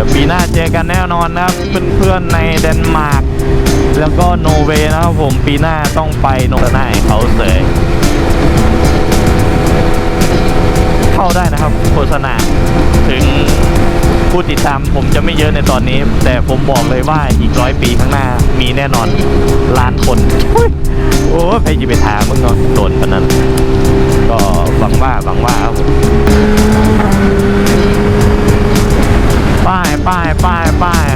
ดี๋ยวปีหน้าเจอกันแน่นอนนะครับเพื่อนๆในเดนมาร์กแล้วก็โนเวย์นะครับผมปีหน้าต้องไปโนเวย์เขาเสยเข้าได้นะครับโฆษณาถึงผู้ติดตามผมจะไม่เยอะในตอนนี้ แต่ผมบอกเลยว่าอีกร้อยปีข้างหน้ามีแน่นอนล้านคนอุ๊ยโอ้ยไปจีไปทางมึงเนาะโดนปนนั้น ก็หวังว่าหวังว่าครับผม ป้ายป้ายป้ายป้าย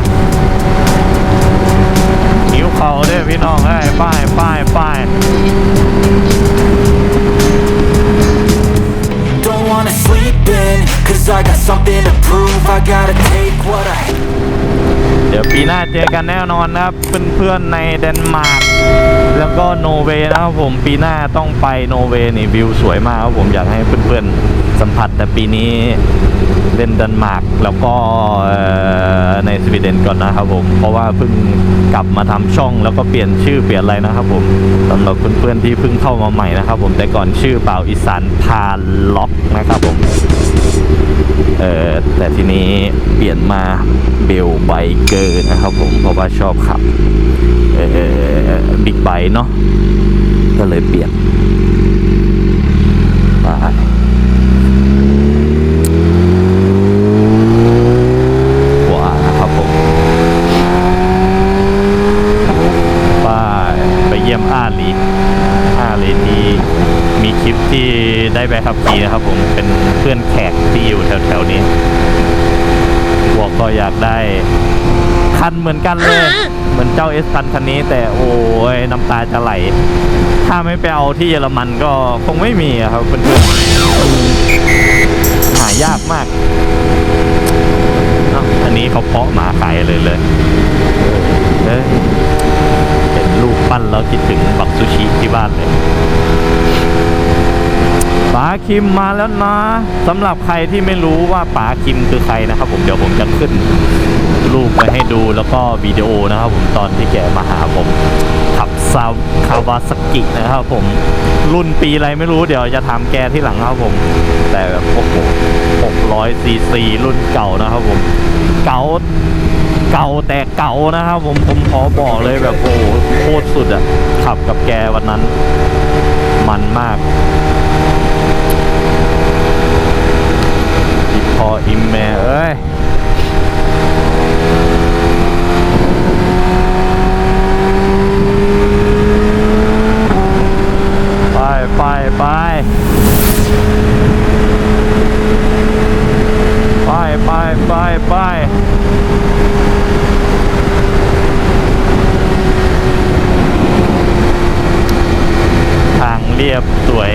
หิวเขาเด้อพี่น้องเอ้ยป้ายป้ายป้าย Don't wanna sleep in, cause I got something to prove. I gotta take what I เดี๋ยวปีหน้าเจอกันแน่นอนนะครับเพื่อนๆในเดนมาร์กแล้วก็โนเวย์นะครับผมปีหน้าต้องไปโนเวย์นี่วิวสวยมากครับผมอยากให้เพื่อนๆสัมผัสแต่ปีนี้เล่นเดนมาร์กแล้วก็ในสวีเดนก่อนนะครับผม เพราะว่าเพิ่งกลับมาทำช่องแล้วก็เปลี่ยนชื่อเปลี่ยนอะไรนะครับผมสำหรับเพื่อนๆที่เพิ่งเข้ามาใหม่นะครับผมแต่ก่อนชื่อเปล่าอีสานพาล็อกนะครับผม เออแต่ทีนี้เปลี่ยนมาเบลไบเกอร์นะครับผมเพราะว่าชอบขับเออบิ๊กไบเนาะก็เลยเปลี่ยนไปขวานะครับผมไปไปเยี่ยมอาลีอาลีที่มีคลิปที่ ได้ไปขับขี่นะครับผมเป็นเพื่อนแขกที่อยู่แถวๆนี้บอกก็อยากได้คันเหมือนกันเลย เหมือนเจ้าเอสพันคันนี้ แต่โอ้ยน้ำตาจะไหล ถ้าไม่ไปเอาที่เยอรมันก็คงไม่มีอะครับเพื่อนๆหายากมากเนอะอันนี้เขาเพาะหมาขายเลยเลยเอ้ยเห็นลูกปั้นแล้วคิดถึงบักซูชิที่บ้านเลย ป๋าคิมมาแล้วนะสำหรับใครที่ไม่รู้ว่าป๋าคิมคือใครนะครับ ผมเดี๋ยวผมจะขึ้นรูปไปให้ดูแล้วก็วิดีโอนะครับ ผมตอนที่แกมาหาผมขับซาวคาวาสกินะครับ ผมรุ่นปีอะไรไม่รู้เดี๋ยวจะถามแกที่หลังครับผม แต่แบบโอ้โห600ซีซีรุ่นเก่านะครับ ผมเก่าเก่าแต่เก่านะครับ ผมผมขอบอกเลยแบบโอ้โหโคตรสุดอะขับกับแกวันนั้น มันมาก พออิมแม่เอ้ยไปไปไปไปไปไปไปทางเรียบสวย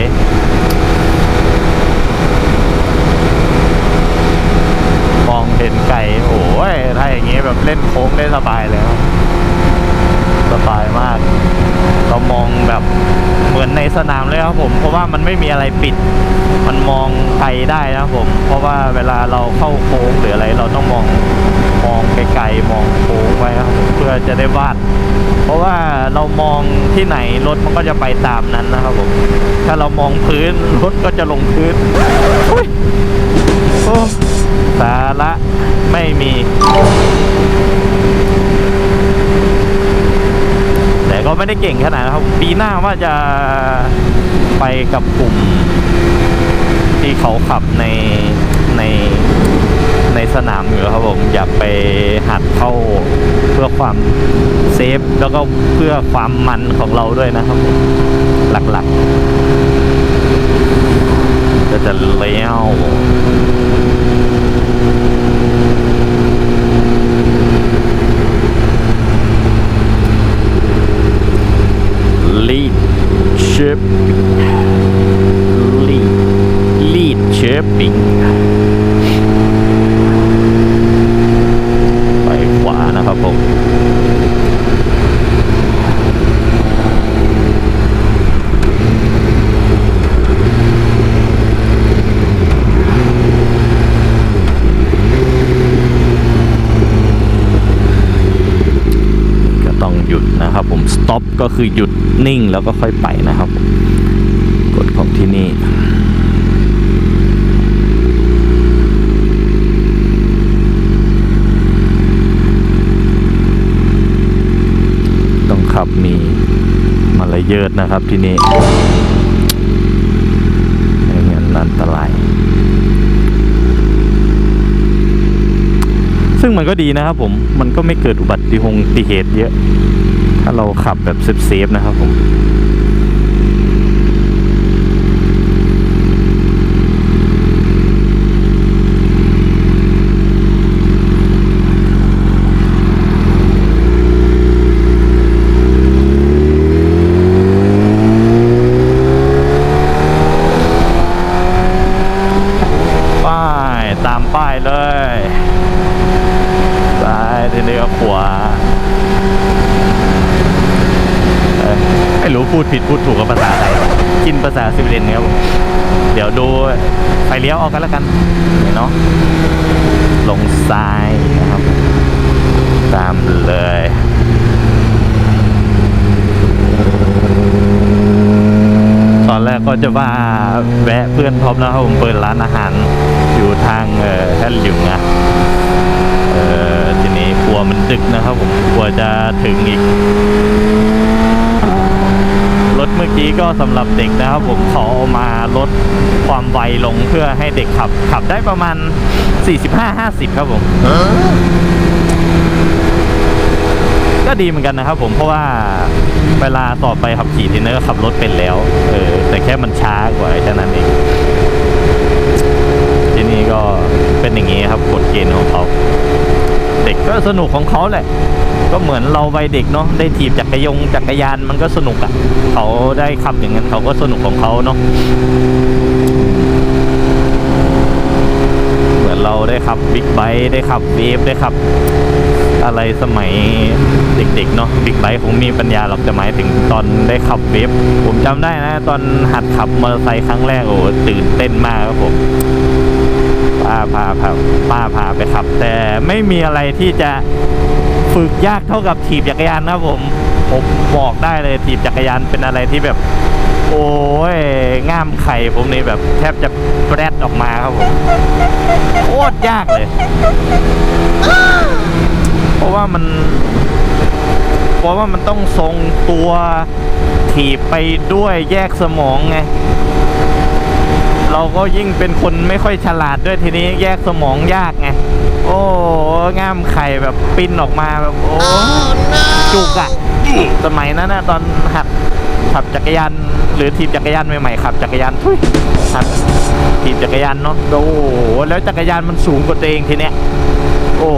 มองเห็นไก่โอ้ยถ้าอย่างงี้แบบเล่นโค้งได้สบายเลยสบายมาก เรามองแบบเหมือนในสนามเลยครับผม เพราะว่ามันไม่มีอะไรปิด มันมองไกลได้นะครับผม เพราะว่าเวลาเราเข้าโค้งหรืออะไร เราต้องมองมองไกลๆมองโค้งไว้ครับเพื่อจะได้วาด เพราะว่าเรามองที่ไหนรถมันก็จะไปตามนั้นนะครับผม ถ้าเรามองพื้นรถก็จะลงพื้นโอ้ สาระไม่มี แต่ก็ไม่ได้เก่งขนาดนั้นครับ ปีหน้าว่าจะไปกับกลุ่ม ที่เขาขับในในในสนามอยู่ครับผมอยากไปหัดเข้าเพื่อความเซฟ แล้วก็เพื่อความมันของเราด้วยนะครับผมหลักๆก็จะเลี้ยว ลีด เชฟ stop ก็คือหยุดนิ่งแล้วก็ค่อยไปนะครับกดของที่นี่ต้องขับมีมาลายเยิดนะครับที่นี่ไม่งั้นอันตราย ซึ่งมันก็ดีนะครับผมมันก็ไม่เกิดอุบัติเหตุเยอะ ถ้าเราขับแบบเซฟๆนะครับผมป้ายตามป้ายเลยซ้ายทีนี้ก็ขวาเอ้ยไม่รู้ พูดผิดพูดถูกกับภาษาไทยกินภาษาซิวิเลนครับผมเดี๋ยวดูไฟเลี้ยวออกกันแล้วกันเนาะลงซ้ายนะครับ ตามเลยตอนแรกก็จะว่าแวะเพื่อนพร้อมนะครับผมเปิดร้านอาหารอยู่ทางเอ่อแท่นหลิวนะเออทีนี้กลัวมันดึกนะครับผมกลัวจะถึงอีก เมื่อกี้ก็สำหรับเด็กนะครับผมเขาเอามาลดความไวลงเพื่อให้เด็กขับ ขับได้ประมาณ 45-50 ครับผมก็ดีเหมือนกันนะครับผมเพราะว่าเวลาต่อไปขับขี่ทีนี้ก็ขับรถเป็นแล้วเออแต่แค่มันช้ากว่าแค่นั้นเองที่นี่ก็เป็นอย่างนี้ครับกฎเกณฑ์ของเขา ด็กก็สนุกของเขาแหละ ก็เหมือนเราวัยเด็กเนาะได้ถีบจักรยงจักรยานมันก็สนุกอะ่ะเขาได้ขับอย่างนั้นเขาก็สนุกของเขาเนาะเหมือนเราได้ขับบิ๊กไบค์ได้ขับเวฟได้ขับ อะไรสมัยเด็กๆเนาะบิ๊กไบค์คงมีปัญญาหรอกจะหมายถึงตอนได้ขับเวฟผมจำได้นะ ตอนหัดขับมอเตอร์ไซค์ครั้งแรกโอ้ตื่นเต้นมากครับผม ป้าพาพาป้าพาไปขับ แต่ไม่มีอะไรที่จะฝึกยากเท่ากับถีบจักรยานนะผมผมบอกได้เลยถีบจักรยานเป็นอะไรที่แบบ โอ้ยง่ามไข่ผมนี่แบบแทบจะแปรดออกมาครับผมโคตรยากเลย เพราะว่ามัน เพราะว่ามันต้องทรงตัวถีบไปด้วยแยกสมองไง เราก็ยิ่งเป็นคนไม่ค่อยฉลาดด้วยทีนี้แยกสมองยากไง โอ้ง่ามไข่แบบปิ้นออกมาแบบโอ้จุกอะสมัยนั้นนะตอนหัดขับจักรยานหรือถีบจักรยานใหม่ๆขับจักรยานทุยหัดถีบจักรยานเนาะโอ้โหแล้วจักรยานมันสูงกว่าตัวเองทีเนี้ยโอ้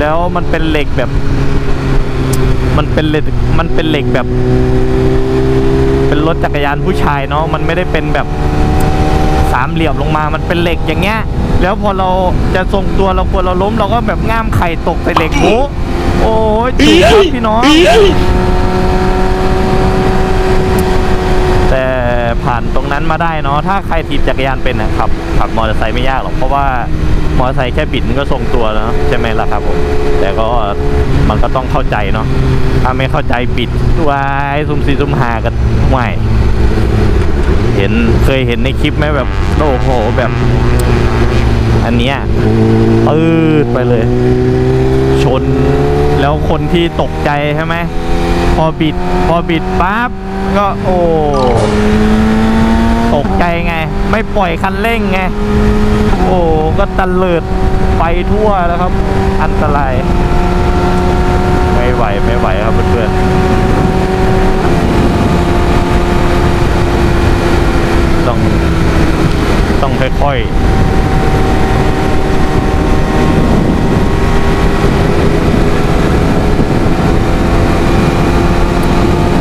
แล้วมันเป็นเหล็กแบบ มันเป็นเหล็กมันเป็นเหล็กแบบ เป็นรถจักรยานผู้ชายเนาะมันไม่ได้เป็นแบบ สามเหลี่ยมลงมามันเป็นเหล็กอย่างเงี้ยแล้วพอเราจะทรงตัวเรากลัวเราล้ม เราก็แบบง่ามไข่ตกใส่เหล็กโอ้โอ้ยจุกครับพี่น้องแต่ผ่านตรงนั้นมาได้เนาะถ้าใครถีบจักรยานเป็นนะครับขับมอเตอร์ไซค์ไม่ยากหรอกเพราะว่ามอเตอร์ไซค์แค่บิดมันก็ทรงตัวแล้วใช่ไหมล่ะครับผมแต่ก็มันก็ต้องเข้าใจเนาะถ้าไม่เข้าใจบิดวายซุ่มซีซุ่มหากันไม่ เห็นเคยเห็นในคลิปไหมแบบโอ้โหแบบ อันเนี้ยปืดไปเลย ชนแล้วคนที่ตกใจใช่ไหมพอบิด พอบิดปั๊บก็โอ้ตกใจไง ไม่ปล่อยคันเร่งไง โอ้ก็ตะเลิดไปทั่วแล้วครับ อันตราย ไม่ไหว ไม่ไหวครับเพื่อนๆ ต้องต้องค่อยๆ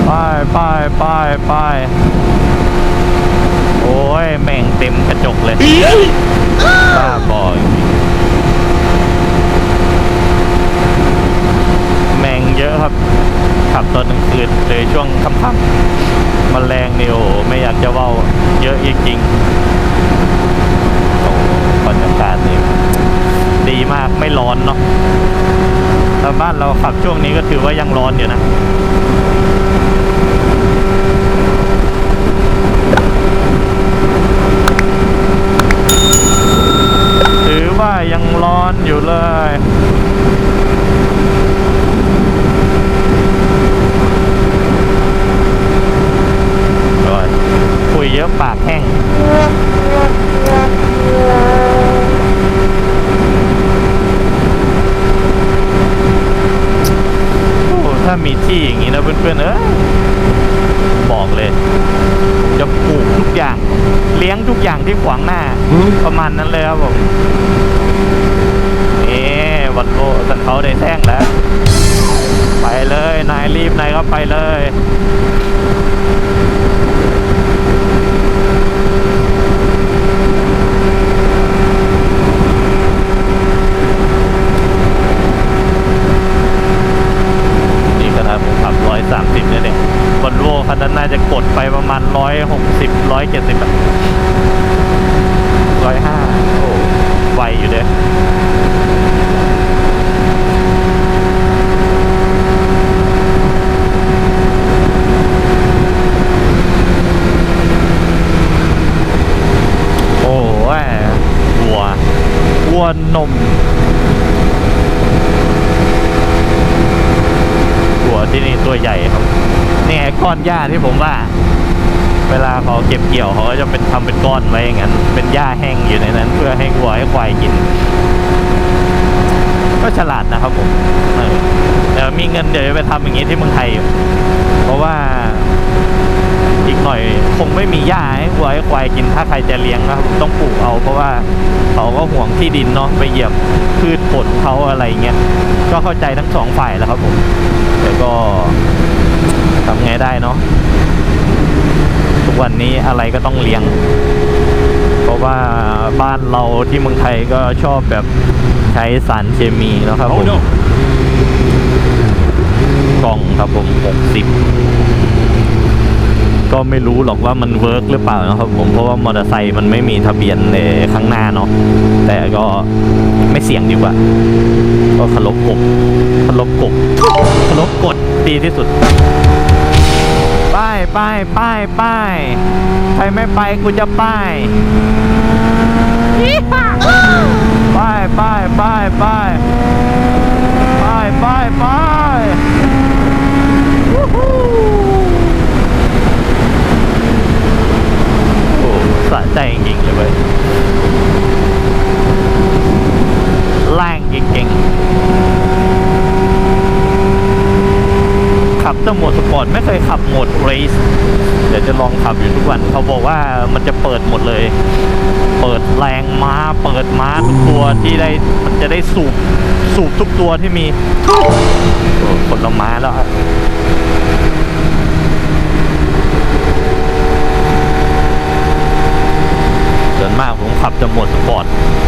ไปไปไปไปโอ้ย แม่งเต็มกระจกเลย อนอยู่เลยคุยเยอะปากแห้งถ้ามีที่อย่างนี้นะเพื่อนๆเออบอกเลย จะปลูกทุกอย่าง เลี้ยงทุกอย่างที่ขวางหน้า ประมาณนั้นเลยครับผมนี่วันโลสันเขาได้แท่งแล้ว ไปเลยนายรีบนายก็ไปเลยนี่ขนาดผมขับร้อยสามสิบเนี่ย เนี่ยบนโลคันนั้นน่าจะกดไปประมาณร้อยหกสิบร้อยเจ็ดสิบร้อยห้าโอ้ไวอยู่เด้โอ้ยวัววัวนม หัวที่นี่ตัวใหญ่ครับนี่ไงก้อน หญ้าที่ผมว่า เวลาเขาเก็บเกี่ยวเขาก็จะเป็นทำเป็นก้อนไว้อย่างนั้น เป็นหญ้าแห้งอยู่ในนั้น เพื่อให้วัวให้ควายกิน ก็ฉลาดนะครับผมเออเดี๋ยวมีเงินเดี๋ยวจะไปทำอย่างนี้ที่เมืองไทยอยู่เพราะว่าอีกหน่อยคงไม่มีหญ้าให้วัวให้ควายกินถ้าใครจะเลี้ยงนะครับต้องปลูกเอา เพราะว่าเขาก็ห่วงที่ดินเนาะไปเหยียบพืชผลเขาอะไรเงี้ยก็เข้าใจทั้งสองฝ่ายแล้วครับผมแต่ก็ ทำไงได้เนาะทุกวันนี้อะไรก็ต้องเลี้ยง เพราะว่าบ้านเราที่เมืองไทยก็ชอบแบบใช้สารเคมีเนาะครับผมกล่องครับผมหกสิบก็ไม่รู้หรอกว่ามันเวิร์กหรือเปล่านะครับผมเพราะว่ามอเตอร์ไซค์มันไม่มีทะเบียนในข้างหน้าเนาะแต่ก็ไม่เสี่ยงดีกว่า ก็เคารพกฎเคารพกฎเคารพกฎดีที่สุด ป้ายป้ายป้ายป้ายใครไม่ไปกูจะป้ายป้ายป้ายป้ายป้ายป้ายป้ายป้ายวู้ฮู้โอ้สะใจจริงๆเลยเว้ยแรงจริงๆ ขับแต่โหมดสปอร์ตไม่เคยขับโหมดเรสเดี๋ยวจะลองขับอยู่ทุกวัน เขาบอกว่ามันจะเปิดหมดเลย เปิดแรงม้า เปิดม้า ที่ได้มันจะได้สูบสูบทุกตัวที่มีโอ้คนละม้าแล้วอะส่วนมากผมขับจะโหมดสปอร์ต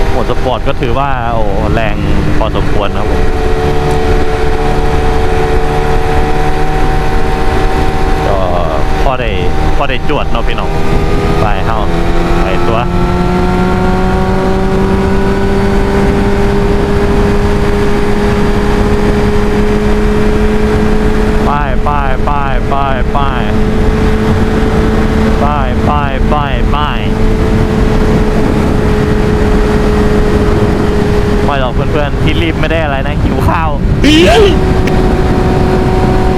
โหมดสปอร์ตก็ถือว่าโอ้แรงพอสมควรนะครับผมก็พอได้พอได้จวดเนาะพี่น้องไปเฮาไปตัว ไปไป ไปไปไปไปไปไปไปไม่หรอกเพื่อนๆที่รีบไม่ได้อะไรนะหิวข้าว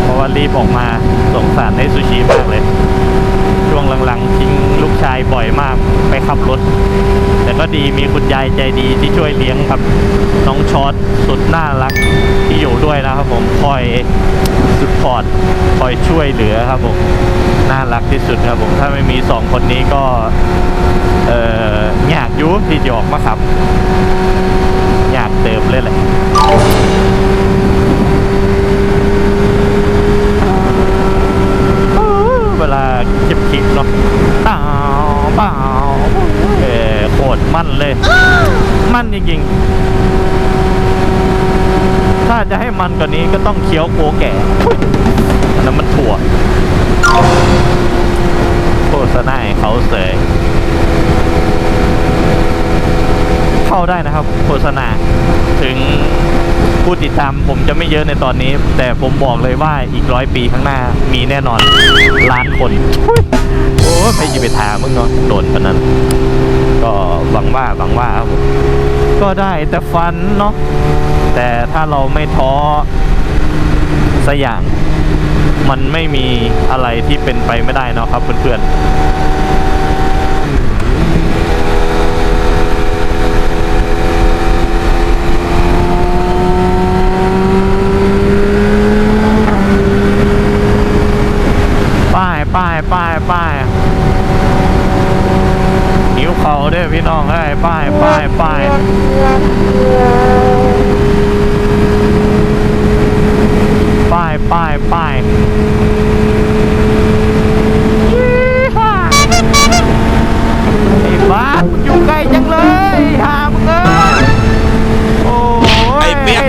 เพราะว่ารีบออกมาสงสารให้ซูชิมากเลย ช่วงหลังๆทิ้งลูกชายบ่อยมากไปขับรถ แต่ก็ดีมีคุณยายใจดีที่ช่วยเลี้ยงครับ น้องชอตสุดน่ารักที่อยู่ด้วยนะครับผมคอย สุดพอร์ตคอยช่วยเหลือครับผมน่ารักที่สุดครับผมถ้าไม่มีสองคนนี้ก็เออยากยุที่จะอกมาขับอยากเติมเลยแหละเวลาคลิปคลิปเนาะเปล่าเปล่าเออโคตรมั่นเลย มั่นจริงๆ ถ้าจะให้มันกว่านี้ก็ต้องเคี้ยวโกแก่นั้นมันถั่วโฆษณาเขาเสยเข้าได้นะครับ โฆษณา ถึงผู้ติดตามผมจะไม่เยอะในตอนนี้ แต่ผมบอกเลยว่าอีกร้อยปีข้างหน้ามีแน่นอนล้านคน โอ้ยไปยิไปทามึงเนาะโดนปะนั้น ก็หวังว่าหวังว่าครับผมก็ได้แต่ฟันเนาะ แต่ถ้าเราไม่ท้อสักอย่าง มันไม่มีอะไรที่เป็นไปไม่ได้นะครับเพื่อนๆ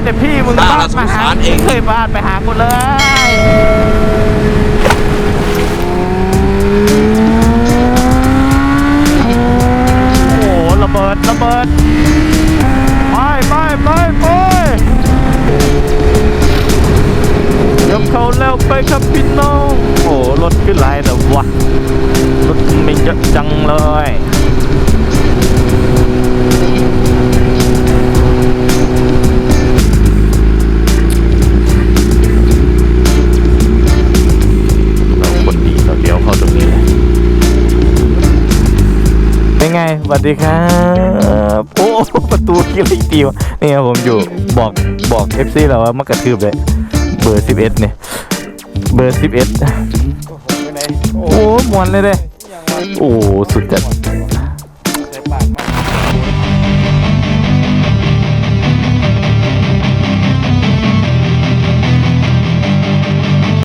ต่พี่มึง อ่าบ้านมาหาสงสารเองเคยบ้านไปหากูเลยโอ้โหระเบิดระเบิดไปไปไปไปเริ่มเข้าแล้วไปครับพี่น้องโอ้รถขึ้นหลายแต่วะรถไม่เยอะจังเลย สวัสดีครับโอ้ประตูกี่ไรตีวะนี่ครับผมอยู่บอกบอกเอฟซีเราว่ามากระทืบเลยเบอร์สิบเอ็ดเนี่ยเบอร์สิบเอ็ดโอ้มวนเลยเด้โอ้สุดจัด